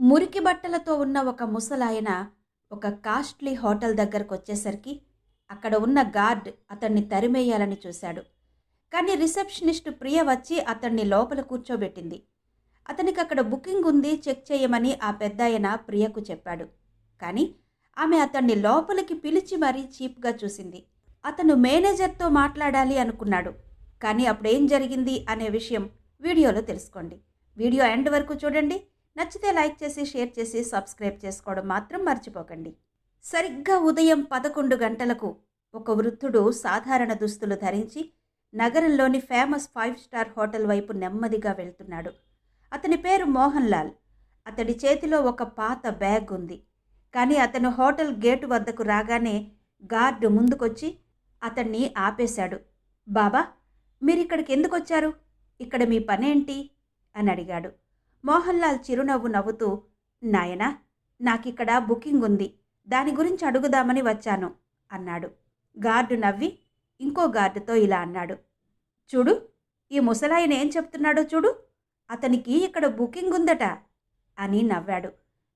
మురికి బట్టలతో ఉన్న ఒక ముసలాయన ఒక కాస్ట్లీ హోటల్ దగ్గరకు వచ్చేసరికి అక్కడ ఉన్న గార్డ్ అతన్ని తరిమేయాలని చూశాడు. కానీ రిసెప్షనిస్ట్ ప్రియ వచ్చి అతన్ని లోపల కూర్చోబెట్టింది. అతనికి అక్కడ బుకింగ్ ఉంది చెక్ చేయమని ఆ పెద్దాయన ప్రియకు చెప్పాడు. కానీ ఆమె అతన్ని లోపలికి పిలిచి మరీ చీప్గా చూసింది. అతను మేనేజర్తో మాట్లాడాలి అనుకున్నాడు. కానీ అప్పుడేం జరిగింది అనే విషయం వీడియోలో తెలుసుకోండి. వీడియో ఎండ్ వరకు చూడండి. నచ్చితే లైక్ చేసి షేర్ చేసి సబ్స్క్రైబ్ చేసుకోవడం మాత్రం మర్చిపోకండి. సరిగ్గా ఉదయం పదకొండు గంటలకు ఒక వృద్ధుడు సాధారణ దుస్తులు ధరించి నగరంలోని ఫేమస్ ఫైవ్ స్టార్ హోటల్ వైపు నెమ్మదిగా వెళ్తున్నాడు. అతని పేరు మోహన్ లాల్. అతడి చేతిలో ఒక పాత బ్యాగ్ ఉంది. కానీ అతను హోటల్ గేటు వద్దకు రాగానే గార్డు ముందుకొచ్చి అతన్ని ఆపేశాడు. బాబా మీరు ఇక్కడికి ఎందుకు వచ్చారు ఇక్కడ మీ పనేంటి? అని అడిగాడు. మోహన్ లాల్ చిరునవ్వు నవ్వుతూ నాయనా నాకిక్కడ బుకింగ్ ఉంది. దాని గురించి అడుగుదామని వచ్చాను అన్నాడు. గార్డు నవ్వి ఇంకో గార్డుతో ఇలా అన్నాడు. చూడు ఈ ముసలాయన ఏం చెప్తున్నాడో చూడు. అతనికి ఇక్కడ బుకింగ్ ఉందట అని నవ్వాడు.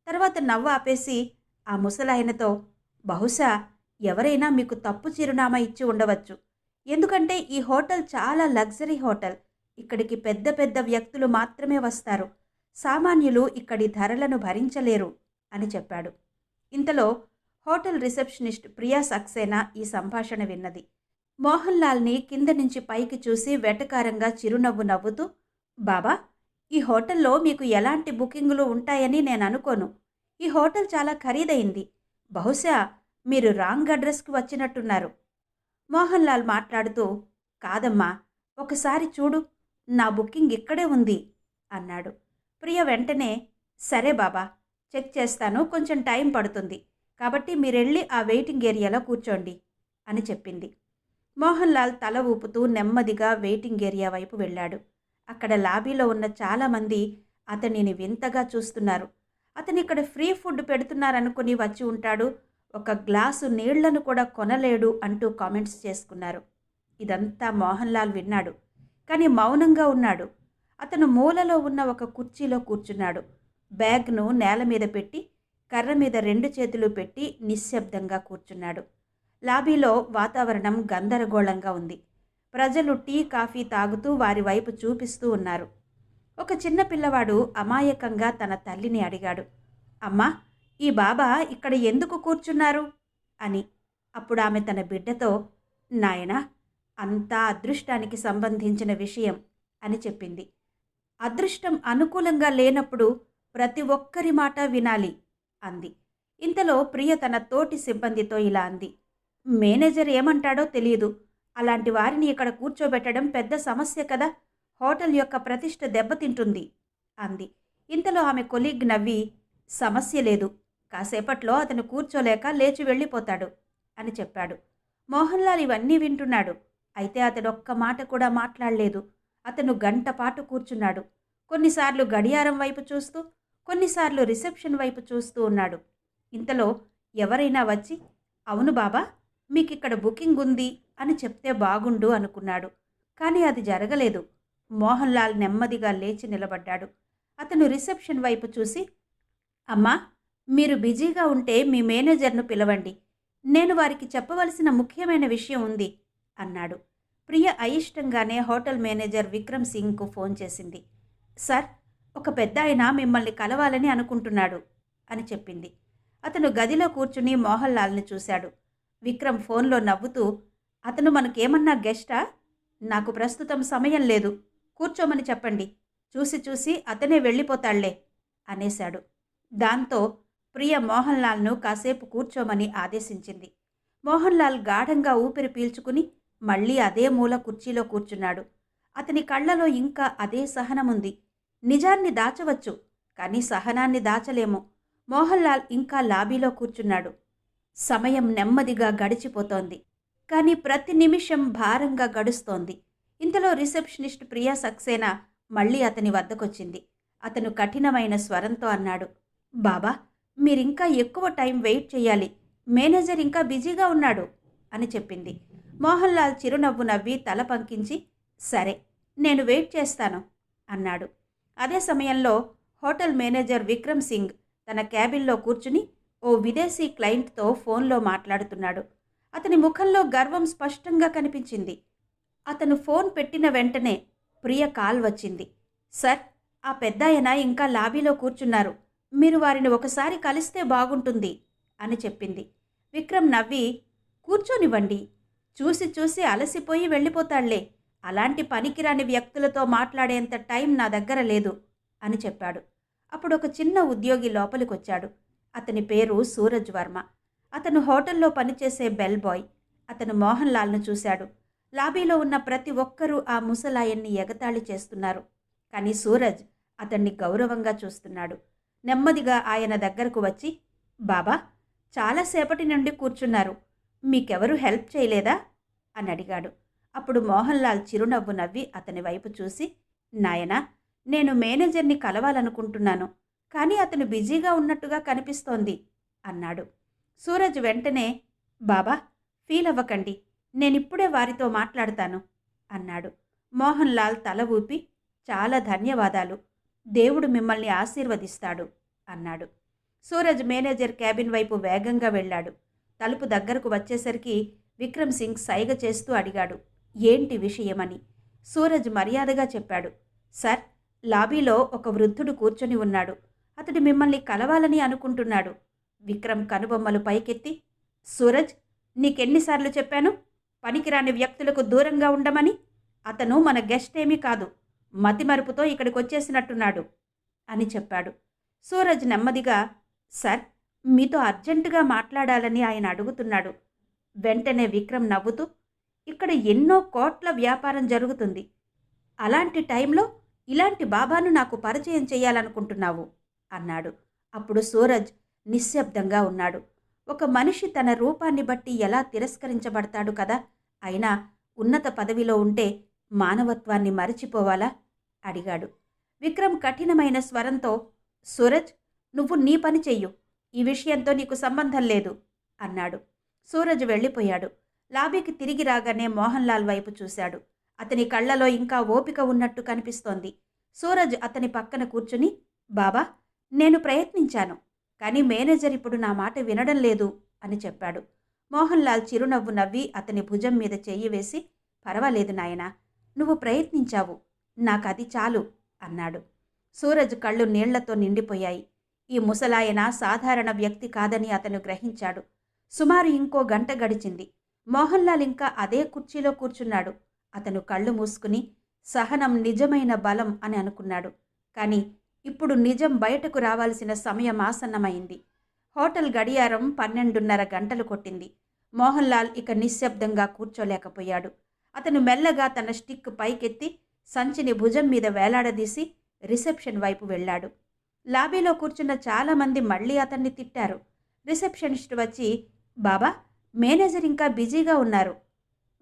తర్వాత నవ్వు ఆపేసి ఆ ముసలాయనతో బహుశా ఎవరైనా మీకు తప్పు చిరునామా ఇచ్చి ఉండవచ్చు. ఎందుకంటే ఈ హోటల్ చాలా లగ్జరీ హోటల్. ఇక్కడికి పెద్ద పెద్ద వ్యక్తులు మాత్రమే వస్తారు. సామాన్యులు ఇక్కడి ధరలను భరించలేరు అని చెప్పాడు. ఇంతలో హోటల్ రిసెప్షనిస్ట్ ప్రియా సక్సేనా ఈ సంభాషణ విన్నది. మోహన్ లాల్ని కింద నుంచి పైకి చూసి వెటకారంగా చిరునవ్వు నవ్వుతూ బాబా ఈ హోటల్లో మీకు ఎలాంటి బుకింగులు ఉంటాయని నేను అనుకోను. ఈ హోటల్ చాలా ఖరీదైంది. బహుశా మీరు రాంగ్ అడ్రస్కి వచ్చినట్టున్నారు. మోహన్ లాల్ మాట్లాడుతూ కాదమ్మా ఒకసారి చూడు నా బుకింగ్ ఇక్కడే ఉంది అన్నాడు. ప్రియ వెంటనే సరే బాబా చెక్ చేస్తాను కొంచెం టైం పడుతుంది కాబట్టి మీరెళ్ళి ఆ వెయిటింగ్ ఏరియాలో కూర్చోండి అని చెప్పింది. మోహన్ లాల్ తల ఊపుతూ నెమ్మదిగా వెయిటింగ్ ఏరియా వైపు వెళ్ళాడు. అక్కడ లాబీలో ఉన్న చాలామంది అతనిని వింతగా చూస్తున్నారు. అతను ఇక్కడ ఫ్రీ ఫుడ్ పెడుతున్నారనుకుని వచ్చి ఉంటాడు. ఒక గ్లాసు నీళ్ళను కూడా కొనలేడు అంటూ కామెంట్స్ చేసుకున్నారు. ఇదంతా మోహన్ లాల్ విన్నాడు. కానీ మౌనంగా ఉన్నాడు. అతను మూలలో ఉన్న ఒక కుర్చీలో కూర్చున్నాడు. బ్యాగ్ను నేల మీద పెట్టి కర్ర మీద రెండు చేతులు పెట్టి నిశ్శబ్దంగా కూర్చున్నాడు. లాబీలో వాతావరణం గందరగోళంగా ఉంది. ప్రజలు టీ కాఫీ తాగుతూ వారి వైపు చూపిస్తూ ఉన్నారు. ఒక చిన్న పిల్లవాడు అమాయకంగా తన తల్లిని అడిగాడు. అమ్మా ఈ బాబా ఇక్కడ ఎందుకు కూర్చున్నారు? అని. అప్పుడు ఆమె తన బిడ్డతో నాయనా అంతా అదృష్టానికి సంబంధించిన విషయం అని చెప్పింది. అదృష్టం అనుకూలంగా లేనప్పుడు ప్రతి ఒక్కరి మాట వినాలి అంది. ఇంతలో ప్రియ తన తోటి సిబ్బందితో ఇలా అంది. మేనేజర్ ఏమంటాడో తెలియదు. అలాంటి వారిని ఇక్కడ కూర్చోబెట్టడం పెద్ద సమస్య కదా. హోటల్ యొక్క ప్రతిష్ట దెబ్బతింటుంది అంది. ఇంతలో ఆమె కొలీగ్ నవ్వి సమస్య లేదు. కాసేపట్లో అతను కూర్చోలేక లేచి వెళ్ళిపోతాడు అని చెప్పాడు. మోహన్ లాల్ ఇవన్నీ వింటున్నాడు. అయితే అతడు ఒక్క మాట కూడా మాట్లాడలేదు. అతను గంట పాటు కూర్చున్నాడు. కొన్నిసార్లు గడియారం వైపు చూస్తూ కొన్నిసార్లు రిసెప్షన్ వైపు చూస్తూ ఉన్నాడు. ఇంతలో ఎవరైనా వచ్చి అవును బాబా మీకు ఇక్కడ బుకింగ్ ఉంది అని చెప్తే బాగుండు అనుకున్నాడు. కానీ అది జరగలేదు. మోహన్ లాల్ నెమ్మదిగా లేచి నిలబడ్డాడు. అతను రిసెప్షన్ వైపు చూసి అమ్మా మీరు బిజీగా ఉంటే మీ మేనేజర్ను పిలవండి. నేను వారికి చెప్పవలసిన ముఖ్యమైన విషయం ఉంది అన్నాడు. ప్రియ అయిష్టంగానే హోటల్ మేనేజర్ విక్రమ్ సింగ్కు ఫోన్ చేసింది. సార్ ఒక పెద్ద ఆయన మిమ్మల్ని కలవాలని అనుకుంటున్నాడు అని చెప్పింది. అతను గదిలో కూర్చుని మోహన్ లాల్ని చూశాడు. విక్రమ్ ఫోన్లో నవ్వుతూ అతను మనకేమన్నా గెస్టా? నాకు ప్రస్తుతం సమయం లేదు. కూర్చోమని చెప్పండి. చూసి చూసి అతనే వెళ్ళిపోతాళ్ళే అనేశాడు. దాంతో ప్రియ మోహన్ లాల్ను కాసేపు కూర్చోమని ఆదేశించింది. మోహన్లాల్ గాఢంగా ఊపిరి పీల్చుకుని మళ్ళీ అదే మూల కుర్చీలో కూర్చున్నాడు. అతని కళ్ళలో ఇంకా అదే సహనముంది. నిజాన్ని దాచవచ్చు కానీ సహనాన్ని దాచలేము. మోహన్ లాల్ ఇంకా లాబీలో కూర్చున్నాడు. సమయం నెమ్మదిగా గడిచిపోతోంది. కానీ ప్రతి నిమిషం భారంగా గడుస్తోంది. ఇంతలో రిసెప్షనిస్ట్ ప్రియా సక్సేనా మళ్ళీ అతని వద్దకొచ్చింది. అతను కఠినమైన స్వరంతో అన్నాడు బాబా మీరింకా ఎక్కువ టైం వెయిట్ చేయాలి మేనేజర్ ఇంకా బిజీగా ఉన్నాడు అని చెప్పింది. మోహన్ లాల్ చిరునవ్వు నవ్వి తల పంకించి సరే నేను వెయిట్ చేస్తాను అన్నాడు. అదే సమయంలో హోటల్ మేనేజర్ విక్రమ్ సింగ్ తన క్యాబిన్లో కూర్చుని ఓ విదేశీ క్లయింట్తో ఫోన్లో మాట్లాడుతున్నాడు. అతని ముఖంలో గర్వం స్పష్టంగా కనిపించింది. అతను ఫోన్ పెట్టిన వెంటనే ప్రియ కాల్ వచ్చింది. సార్ ఆ పెద్దాయన ఇంకా లాబీలో కూర్చున్నారు. మీరు వారిని ఒకసారి కలిస్తే బాగుంటుంది అని చెప్పింది. విక్రమ్ నవ్వి కూర్చోనివ్వండి చూసి చూసి అలసిపోయి వెళ్ళిపోతాళ్ళే. అలాంటి పనికిరాని వ్యక్తులతో మాట్లాడేంత టైం నా దగ్గర లేదు అని చెప్పాడు. అప్పుడు ఒక చిన్న ఉద్యోగి లోపలికొచ్చాడు. అతని పేరు సూరజ్ వర్మ. అతను హోటల్లో పనిచేసే బెల్ బాయ్. అతను మోహన్ లాల్ను చూశాడు. లాబీలో ఉన్న ప్రతి ఒక్కరూ ఆ ముసలాయన్ని ఎగతాళి చేస్తున్నారు. కానీ సూరజ్ అతన్ని గౌరవంగా చూస్తున్నాడు. నెమ్మదిగా ఆయన దగ్గరకు వచ్చి బాబా చాలాసేపటి నుండి కూర్చున్నారు. మీకెవరూ హెల్ప్ చేయలేదా? అని అడిగాడు. అప్పుడు మోహన్ లాల్ చిరునవ్వు నవ్వి అతని వైపు చూసి నాయనా నేను మేనేజర్ని కలవాలనుకుంటున్నాను కానీ అతను బిజీగా ఉన్నట్టుగా కనిపిస్తోంది అన్నాడు. సూరజ్ వెంటనే బాబా ఫీల్ అవ్వకండి నేనిప్పుడే వారితో మాట్లాడతాను అన్నాడు. మోహన్ లాల్ తల ఊపి చాలా ధన్యవాదాలు దేవుడు మిమ్మల్ని ఆశీర్వదిస్తాడు అన్నాడు. సూరజ్ మేనేజర్ క్యాబిన్ వైపు వేగంగా వెళ్ళాడు. తలుపు దగ్గరకు వచ్చేసరికి విక్రమ్ సింగ్ సైగ చేస్తూ అడిగాడు ఏంటి విషయమని? సూరజ్ మర్యాదగా చెప్పాడు సార్ లాబీలో ఒక వృద్ధుడు కూర్చొని ఉన్నాడు. అతడు మిమ్మల్ని కలవాలని అనుకుంటున్నాడు. విక్రమ్ కనుబొమ్మలు పైకెత్తి సూరజ్ నీకెన్నిసార్లు చెప్పాను? పనికిరాని వ్యక్తులకు దూరంగా ఉండమని? అతను మన గెస్ట్ ఏమీ కాదు. మతిమరుపుతో ఇక్కడికి వచ్చేసినట్టున్నాడు అని చెప్పాడు. సూరజ్ నెమ్మదిగా సార్ మీతో అర్జెంటుగా మాట్లాడాలని ఆయన అడుగుతున్నాడు. వెంటనే విక్రమ్ నవ్వుతూ ఇక్కడ ఎన్నో కోట్ల వ్యాపారం జరుగుతుంది. అలాంటి టైంలో ఇలాంటి బాబాను నాకు పరిచయం చేయాలనుకుంటున్నావు అన్నాడు. అప్పుడు సూరజ్ నిశ్శబ్దంగా ఉన్నాడు. ఒక మనిషి తన రూపాన్ని బట్టి ఎలా తిరస్కరించబడతాడు కదా? అయినా ఉన్నత పదవిలో ఉంటే మానవత్వాన్ని మరచిపోవాలా? అడిగాడు. విక్రమ్ కఠినమైన స్వరంతో సూరజ్ నువ్వు నీ పని చెయ్యు. ఈ విషయంతో నీకు సంబంధం లేదు అన్నాడు. సూరజ్ వెళ్ళిపోయాడు. లాబీకి తిరిగి రాగానే మోహన్ లాల్ వైపు చూశాడు. అతని కళ్ళలో ఇంకా ఓపిక ఉన్నట్టు కనిపిస్తోంది. సూరజ్ అతని పక్కన కూర్చుని బాబా నేను ప్రయత్నించాను కానీ మేనేజర్ ఇప్పుడు నా మాట వినడం లేదు అని చెప్పాడు. మోహన్ లాల్ చిరునవ్వు నవ్వి అతని భుజం మీద చెయ్యి వేసి పర్వాలేదు నాయనా నువ్వు ప్రయత్నించావు నాకది చాలు అన్నాడు. సూరజ్ కళ్ళు నీళ్ళతో నిండిపోయాయి. ఈ ముసలాయన సాధారణ వ్యక్తి కాదని అతను గ్రహించాడు. సుమారు ఇంకో గంట గడిచింది. మోహన్లాల్ ఇంకా అదే కుర్చీలో కూర్చున్నాడు. అతను కళ్ళు మూసుకుని సహనం నిజమైన బలం అని అనుకున్నాడు. కానీ ఇప్పుడు నిజం బయటకు రావాల్సిన సమయం ఆసన్నమైంది. హోటల్ గడియారం పన్నెండున్నర గంటలు కొట్టింది. మోహన్ లాల్ ఇక నిశ్శబ్దంగా కూర్చోలేకపోయాడు. అతను మెల్లగా తన స్టిక్ పైకెత్తి సంచిని భుజం మీద వేలాడదీసి రిసెప్షన్ వైపు వెళ్ళాడు. లాబీలో కూర్చున్న చాలామంది మళ్ళీ అతన్ని తిట్టారు. రిసెప్షనిస్ట్ వచ్చి బాబా మేనేజర్ ఇంకా బిజీగా ఉన్నారు.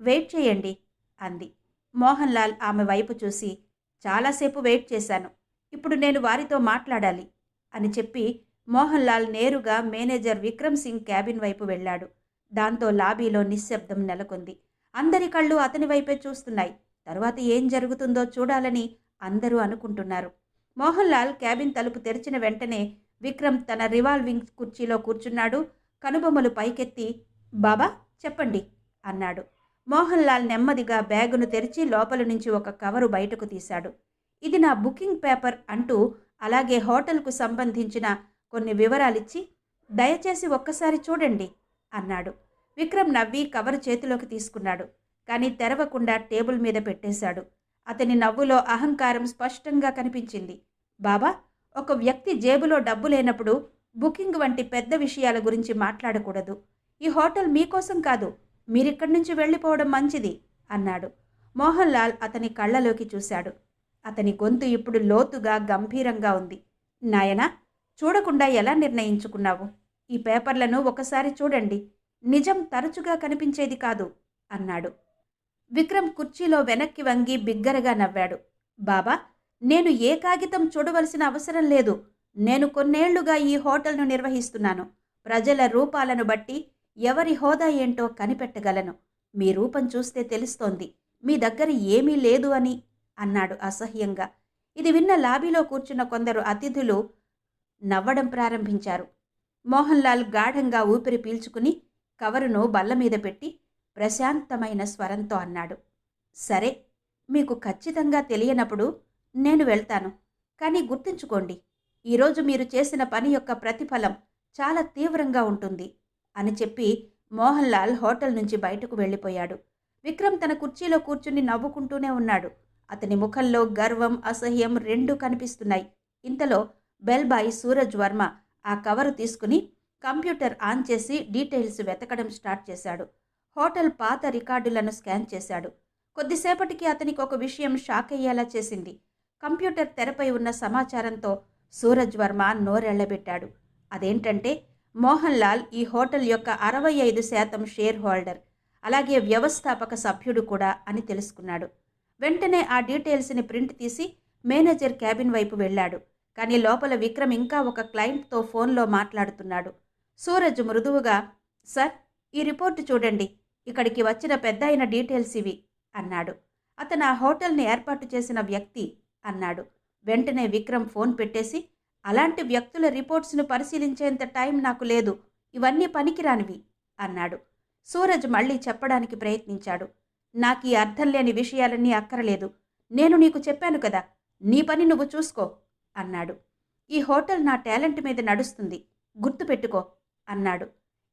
వెయిట్ చేయండి అంది. మోహన్ లాల్ ఆమె వైపు చూసి చాలాసేపు వెయిట్ చేశాను. ఇప్పుడు నేను వారితో మాట్లాడాలి అని చెప్పి మోహన్ లాల్ నేరుగా మేనేజర్ విక్రమ్ సింగ్ క్యాబిన్ వైపు వెళ్ళాడు. దాంతో లాబీలో నిశ్శబ్దం నెలకొంది. అందరి కళ్ళు అతని వైపే చూస్తున్నాయి. తరువాత ఏం జరుగుతుందో చూడాలని అందరూ అనుకుంటున్నారు. మోహన్ లాల్ క్యాబిన్ తలుపు తెరిచిన వెంటనే విక్రమ్ తన రివాల్వింగ్ కుర్చీలో కూర్చున్నాడు. కనుబొమ్మలు పైకెత్తి బాబా చెప్పండి అన్నాడు. మోహన్ లాల్ నెమ్మదిగా బ్యాగును తెరిచి లోపల నుంచి ఒక కవరు బయటకు తీశాడు. ఇది నా బుకింగ్ పేపర్ అంటూ అలాగే హోటల్కు సంబంధించిన కొన్ని వివరాలిచ్చి దయచేసి ఒక్కసారి చూడండి అన్నాడు. విక్రమ్ నవ్వి కవరు చేతిలోకి తీసుకున్నాడు కానీ తెరవకుండా టేబుల్ మీద పెట్టేశాడు. అతని నవ్వులో అహంకారం స్పష్టంగా కనిపించింది. బాబా ఒక వ్యక్తి జేబులో డబ్బు లేనప్పుడు బుకింగ్ వంటి పెద్ద విషయాల గురించి మాట్లాడకూడదు. ఈ హోటల్ మీకోసం కాదు మీరిక్కడి నుంచి వెళ్ళిపోవడం మంచిది అన్నాడు. మోహన్ లాల్ అతని కళ్ళలోకి చూశాడు. అతని గొంతు ఇప్పుడు లోతుగా గంభీరంగా ఉంది. నాయనా చూడకుండా ఎలా నిర్ణయించుకున్నావు? ఈ పేపర్లను ఒకసారి చూడండి. నిజం తరచుగా కనిపించేది కాదు అన్నాడు. విక్రమ్ కుర్చీలో వెనక్కి వంగి బిగ్గరగా నవ్వాడు. బాబా నేను ఏ కాగితం చూడవలసిన అవసరం లేదు. నేను కొన్నేళ్ళుగా ఈ హోటల్ను నిర్వహిస్తున్నాను. ప్రజల రూపాలను బట్టి ఎవరి హోదా ఏంటో కనిపెట్టగలను. మీ రూపం చూస్తే తెలుస్తోంది. మీ దగ్గర ఏమీ లేదు అని అన్నాడు అసహ్యంగా. ఇది విన్న లాబీలో కూర్చున్న కొందరు అతిథులు నవ్వడం ప్రారంభించారు. మోహన్ లాల్ గాఢంగా ఊపిరి పీల్చుకుని కవరును బల్ల మీద పెట్టి ప్రశాంతమైన స్వరంతో అన్నాడు. సరే మీకు ఖచ్చితంగా తెలియనప్పుడు నేను వెళ్తాను. కానీ గుర్తుంచుకోండి ఈరోజు మీరు చేసిన పని యొక్క ప్రతిఫలం చాలా తీవ్రంగా ఉంటుంది అని చెప్పి మోహన్ లాల్ హోటల్ నుంచి బయటకు వెళ్ళిపోయాడు. విక్రమ్ తన కుర్చీలో కూర్చుని నవ్వుకుంటూనే ఉన్నాడు. అతని ముఖంలో గర్వం అసహ్యం రెండూ కనిపిస్తున్నాయి. ఇంతలో బెల్బాయ్ సూరజ్ వర్మ ఆ కవరు తీసుకుని కంప్యూటర్ ఆన్ చేసి డీటెయిల్స్ వెతకడం స్టార్ట్ చేశాడు. హోటల్ పాత రికార్డులను స్కాన్ చేశాడు. కొద్దిసేపటికి అతనికి ఒక విషయం షాక్ అయ్యేలా చేసింది. కంప్యూటర్ తెరపై ఉన్న సమాచారంతో సూరజ్ వర్మ నోరెళ్ళబెట్టాడు అదేంటంటే మోహన్ లాల్ ఈ హోటల్ యొక్క అరవై ఐదు శాతం షేర్ హోల్డర్ అలాగే వ్యవస్థాపక సభ్యుడు కూడా అని తెలుసుకున్నాడు. వెంటనే ఆ డీటెయిల్స్ని ప్రింట్ తీసి మేనేజర్ క్యాబిన్ వైపు వెళ్ళాడు. కానీ లోపల విక్రమ్ ఇంకా ఒక క్లయింట్తో ఫోన్లో మాట్లాడుతున్నాడు. సూరజ్ మృదువుగా సార్ ఈ రిపోర్టు చూడండి. ఇక్కడికి వచ్చిన పెద్ద అయిన డీటెయిల్స్ ఇవి అన్నాడు. అతను ఆ హోటల్ని ఏర్పాటు చేసిన వ్యక్తి అన్నాడు. వెంటనే విక్రమ్ ఫోన్ పెట్టేసి అలాంటి వ్యక్తుల రిపోర్ట్స్ను పరిశీలించేంత టైం నాకు లేదు. ఇవన్నీ పనికిరానివి అన్నాడు. సూరజ్ మళ్ళీ చెప్పడానికి ప్రయత్నించాడు. నాకు ఈ అర్థం లేని విషయాలన్నీ అక్కరలేదు. నేను నీకు చెప్పాను కదా నీ పని నువ్వు చూసుకో అన్నాడు. ఈ హోటల్ నా టాలెంట్ మీద నడుస్తుంది. గుర్తుపెట్టుకో అన్నాడు.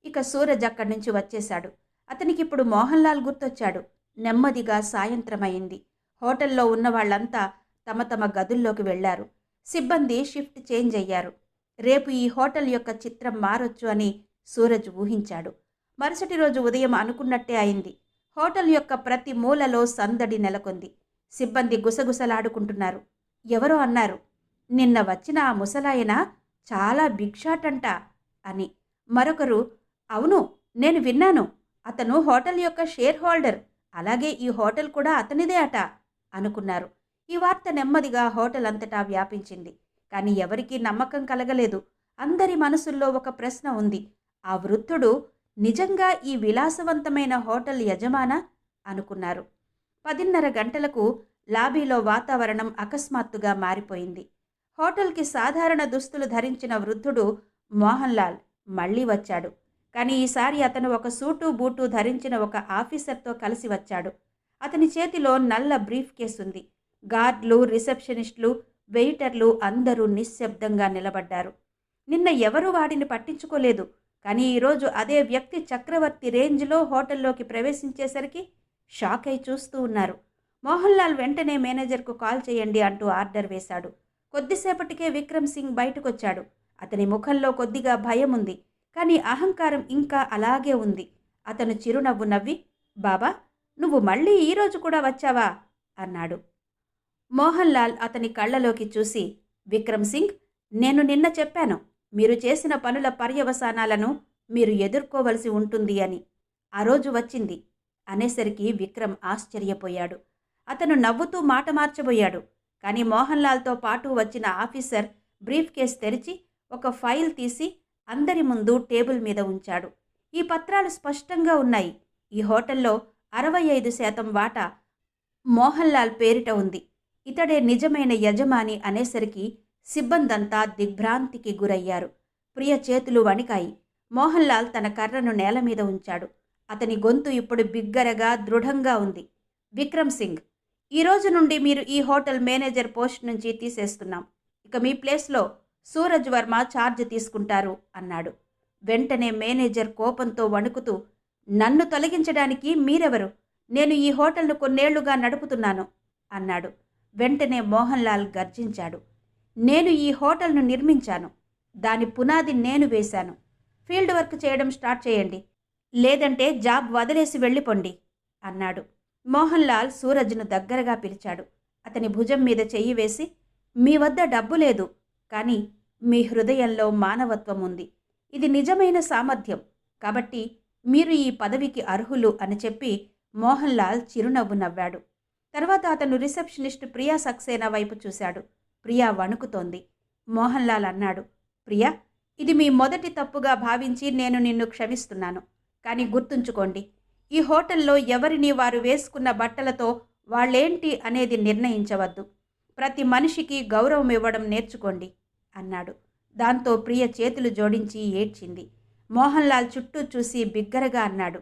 ఇక సూరజ్ అక్కడి నుంచి వచ్చేశాడు. అతనికి ఇప్పుడు మోహన్ లాల్ గుర్తొచ్చాడు. నెమ్మదిగా సాయంత్రమైంది. హోటల్లో ఉన్న వాళ్ళంతా తమ తమ గదుల్లోకి వెళ్ళారు సిబ్బంది షిఫ్ట్ చేంజ్ అయ్యారు. రేపు ఈ హోటల్ యొక్క చిత్రం మారొచ్చు అని సూరజ్ ఊహించాడు. మరుసటి రోజు ఉదయం అనుకున్నట్టే అయింది. హోటల్ యొక్క ప్రతి మూలలో సందడి నెలకొంది. సిబ్బంది గుసగుసలాడుకుంటున్నారు. ఎవరో అన్నారు నిన్న వచ్చిన ఆ ముసలాయన చాలా బిగ్ షాట్ అంట అని. మరొకరు అవును నేను విన్నాను. అతను హోటల్ యొక్క షేర్ హోల్డర్. అలాగే ఈ హోటల్ కూడా అతనిదే అట అనుకున్నారు. ఈ వార్త నెమ్మదిగా హోటల్ అంతటా వ్యాపించింది. కానీ ఎవరికీ నమ్మకం కలగలేదు. అందరి మనసుల్లో ఒక ప్రశ్న ఉంది. ఆ వృద్ధుడు నిజంగా ఈ విలాసవంతమైన హోటల్ యజమానా? అనుకున్నారు. పదిన్నర గంటలకు లాబీలో వాతావరణం అకస్మాత్తుగా మారిపోయింది. హోటల్కి సాధారణ దుస్తులు ధరించిన వృద్ధుడు మోహన్ లాల్ మళ్ళీ వచ్చాడు. కానీ ఈసారి అతను ఒక సూటు బూటు ధరించిన ఒక ఆఫీసర్తో కలిసి వచ్చాడు. అతని చేతిలో నల్ల బ్రీఫ్ కేస్ ఉంది గార్డ్లు రిసెప్షనిస్టులు వెయిటర్లు అందరూ నిశ్శబ్దంగా నిలబడ్డారు. నిన్న ఎవరూ వాడిని పట్టించుకోలేదు. కానీ ఈరోజు అదే వ్యక్తి చక్రవర్తి రేంజ్లో హోటల్లోకి ప్రవేశించేసరికి షాక్ అయి చూస్తూ ఉన్నారు. మోహన్ లాల్ వెంటనే మేనేజర్కు కాల్ చేయండి అంటూ ఆర్డర్ వేశాడు. కొద్దిసేపటికే విక్రమ్ సింగ్ బయటకొచ్చాడు. అతని ముఖంలో కొద్దిగా భయం ఉంది కానీ అహంకారం ఇంకా అలాగే ఉంది. అతను చిరునవ్వు నవ్వి బాబా నువ్వు మళ్ళీ ఈరోజు కూడా వచ్చావా? అన్నాడు. మోహన్ లాల్ అతని కళ్ళలోకి చూసి విక్రమ్ సింగ్ నేను నిన్న చెప్పాను మీరు చేసిన పనుల పర్యవసానాలను మీరు ఎదుర్కోవలసి ఉంటుంది అని. ఆ రోజు వచ్చింది. అనేసరికి విక్రమ్ ఆశ్చర్యపోయాడు. అతను నవ్వుతూ మాట మార్చబోయాడు. కానీ మోహన్ లాల్తో పాటు వచ్చిన ఆఫీసర్ బ్రీఫ్ కేస్ తెరిచి ఒక ఫైల్ తీసి అందరి ముందు టేబుల్ మీద ఉంచాడు. ఈ పత్రాలు స్పష్టంగా ఉన్నాయి. ఈ హోటల్లో అరవై ఐదు శాతం వాటా మోహన్లాల్ పేరిట ఉంది. ఇతడే నిజమైన యజమాని అనేసరికి సిబ్బందంతా దిగ్భ్రాంతికి గురయ్యారు. ప్రియ చేతులు వణికాయి. మోహన్లాల్ తన కర్రను నేల మీద ఉంచాడు. అతని గొంతు ఇప్పుడు బిగ్గరగా దృఢంగా ఉంది. విక్రమ్ సింగ్ ఈ రోజు నుండి మీరు ఈ హోటల్ మేనేజర్ పోస్ట్ నుంచి తీసేస్తున్నాం. ఇక మీ ప్లేస్లో సూరజ్ వర్మ ఛార్జ్ తీసుకుంటారు అన్నాడు. వెంటనే మేనేజర్ కోపంతో వణుకుతూ నన్ను తొలగించడానికి మీరెవరు? నేను ఈ హోటల్ను కొన్నేళ్ళుగా నడుపుతున్నాను అన్నాడు. వెంటనే మోహన్ లాల్ గర్జించాడు. నేను ఈ హోటల్ను నిర్మించాను. దాని పునాది నేను వేశాను. ఫీల్డ్ వర్క్ చేయడం స్టార్ట్ చేయండి. లేదంటే జాబ్ వదిలేసి వెళ్ళిపోండి అన్నాడు. మోహన్ లాల్ సూరజ్ను దగ్గరగా పిలిచాడు. అతని భుజం మీద చెయ్యి వేసి మీ వద్ద డబ్బు లేదు. కానీ మీ హృదయంలో మానవత్వం ఉంది. ఇది నిజమైన సామర్థ్యం. కాబట్టి మీరు ఈ పదవికి అర్హులు అని చెప్పి మోహన్ లాల్ చిరునవ్వు నవ్వాడు. తర్వాత అతను రిసెప్షనిస్ట్ ప్రియా సక్సేనా వైపు చూశాడు. ప్రియా వణుకుతోంది. మోహన్ లాల్ అన్నాడు ప్రియా ఇది మీ మొదటి తప్పుగా భావించి నేను నిన్ను క్షమిస్తున్నాను. కానీ గుర్తుంచుకోండి ఈ హోటల్లో ఎవరిని వారు వేసుకున్న బట్టలతో వాళ్ళేంటి అనేది నిర్ణయించవద్దు. ప్రతి మనిషికి గౌరవం ఇవ్వడం నేర్చుకోండి. అన్నాడు. దాంతో ప్రియ చేతులు జోడించి ఏడ్చింది. మోహన్ లాల్ చుట్టూ చూసి బిగ్గరగా అన్నాడు.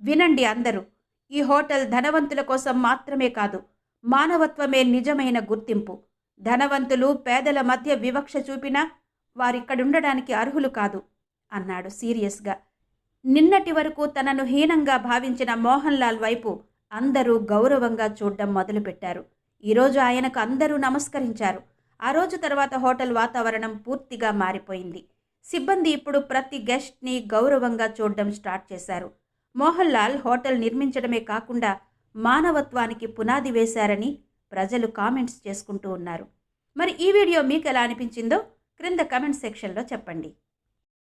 వినండి అందరూ ఈ హోటల్ ధనవంతుల కోసం మాత్రమే కాదు మానవత్వమే నిజమైన గుర్తింపు. ధనవంతులు పేదల మధ్య వివక్ష చూపినా వారిక్కడుండడానికి అర్హులు కాదు అన్నాడు సీరియస్గా. నిన్నటి వరకు తనను హీనంగా భావించిన మోహన్ లాల్ వైపు అందరూ గౌరవంగా చూడడం మొదలుపెట్టారు. ఈరోజు ఆయనకు అందరూ నమస్కరించారు. ఆ రోజు తర్వాత హోటల్ వాతావరణం పూర్తిగా మారిపోయింది. సిబ్బంది ఇప్పుడు ప్రతి గెస్ట్ని గౌరవంగా చూడడం స్టార్ట్ చేశారు. మోహన్ లాల్ హోటల్ నిర్మించడమే కాకుండా మానవత్వానికి పునాది వేశారని ప్రజలు కామెంట్స్ చేసుకుంటూ ఉన్నారు. మరి ఈ వీడియో మీకు ఎలా అనిపించిందో క్రింద కమెంట్ సెక్షన్లో చెప్పండి.